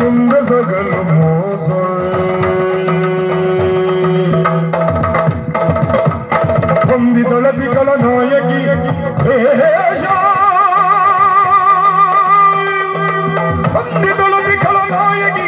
ആനന്ദ സകലമോ പൊന്തി തളപ്പിക്കള നായകി പൊന്തി തളപ്പിക്കള നായകി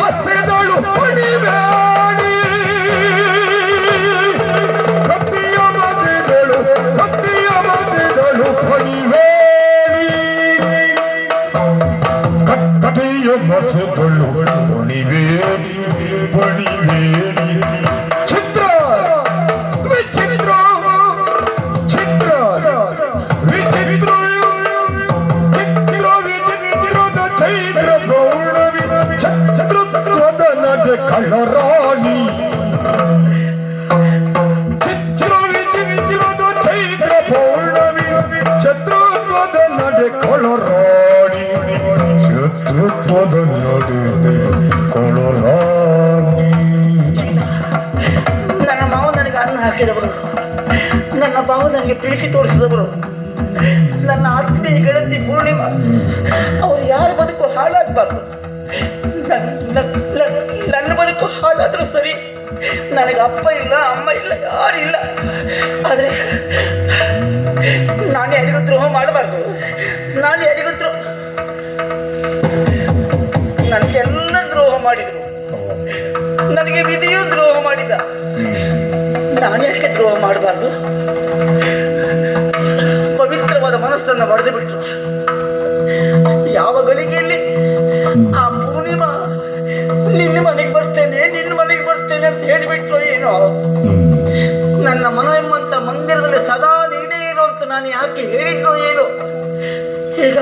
ಮಸೆದಳು ಹೊಡಿಬೇಡಿ ಕತ್ತಿಯ ಮಸೆದಳು ಕತ್ತಿಯ ಮಸೆದಳು ಹೊಡಿಬೇಡಿ ಕತ್ತಿಯ ಮಸೆದಳು ಹೊಡಿಬೇಡಿ ಹೊಡಿಬೇಡಿ ನನ್ನ ಮಾವ ನನಗೆ ಅನ್ನ ಹಾಕಿದವರು. ನನ್ನ ಮಾವ ನನಗೆ ಪ್ರೀತಿ ತೋರಿಸಿದವರು. ನನ್ನ ಆತ್ಮೀಯ ಗೆಳತಿ ಪೂರ್ಣಿಮಾ, ಅವ್ರು ಯಾರ ಬದುಕು ಹಾಳಾಗಬಾರ್ದು. ನನ್ನ ಬದುಕು ಹಾಳಾದ್ರೂ ಸರಿ, ನನಗೆ ಅಪ್ಪ ಇಲ್ಲ, ಅಮ್ಮ ಇಲ್ಲ, ಯಾರು ಇಲ್ಲ. ಆದರೆ ನಾನು ಯಾರಿಗೂ ದ್ರೋಹ ಮಾಡಬಾರ್ದು. ನಾನು ಯಾರಿಗೂ ಮಾಡಿದರು. ನನಗೆ ವಿಧಿಯೂ ದ್ರೋಹ ಮಾಡಿದ. ನಾನು ಯಾಕೆ ದ್ರೋಹ ಮಾಡಬಾರ್ದು. ಪವಿತ್ರವಾದ ಮನಸ್ಸನ್ನು ಒಡೆದು ಬಿಟ್ರು. ಯಾವ ಗಳಿಗೆಯಲ್ಲಿ ಆ ಪೂರ್ಣಿಮಾ ನಿನ್ನ ಮನೆಗೆ ಬರ್ತೇನೆ, ನಿನ್ನ ಮನೆಗೆ ಬರ್ತೇನೆ ಅಂತ ಹೇಳಿಬಿಟ್ರು ಏನೋ? ನನ್ನ ಮನ ಎಂಬಂತ ಮಂದಿರದಲ್ಲಿ ಸದಾ ನೀನೇ ಇರೋ ಅಂತ ನಾನು ಯಾಕೆ ಹೇಳಿದ್ರು ಏನು? ಈಗ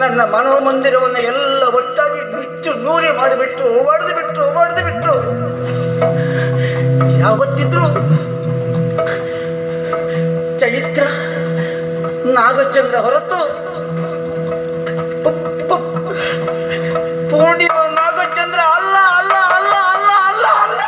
ನನ್ನ ಮನೋಮಂದಿರವನ್ನು ಎಲ್ಲ ಒಟ್ಟಾಗಿ ಬಿಚ್ಚು ನೂರಿ ಮಾಡಿಬಿಟ್ಟು ಒಡೆದು ಬಿಟ್ರು ಒಡೆದು ಬಿಟ್ರು ಯಾವತ್ತಿದ್ರು ಚೈತ್ರ, ನಾಗಚಂದ್ರ ಹೊರತು ಪೂರ್ಣಿಮಾ ನಾಗಚಂದ್ರ ಅಲ್ಲ ಅಲ್ಲ ಅಲ್ಲ ಅಲ್ಲ ಅಲ್ಲ ಅಲ್ಲ.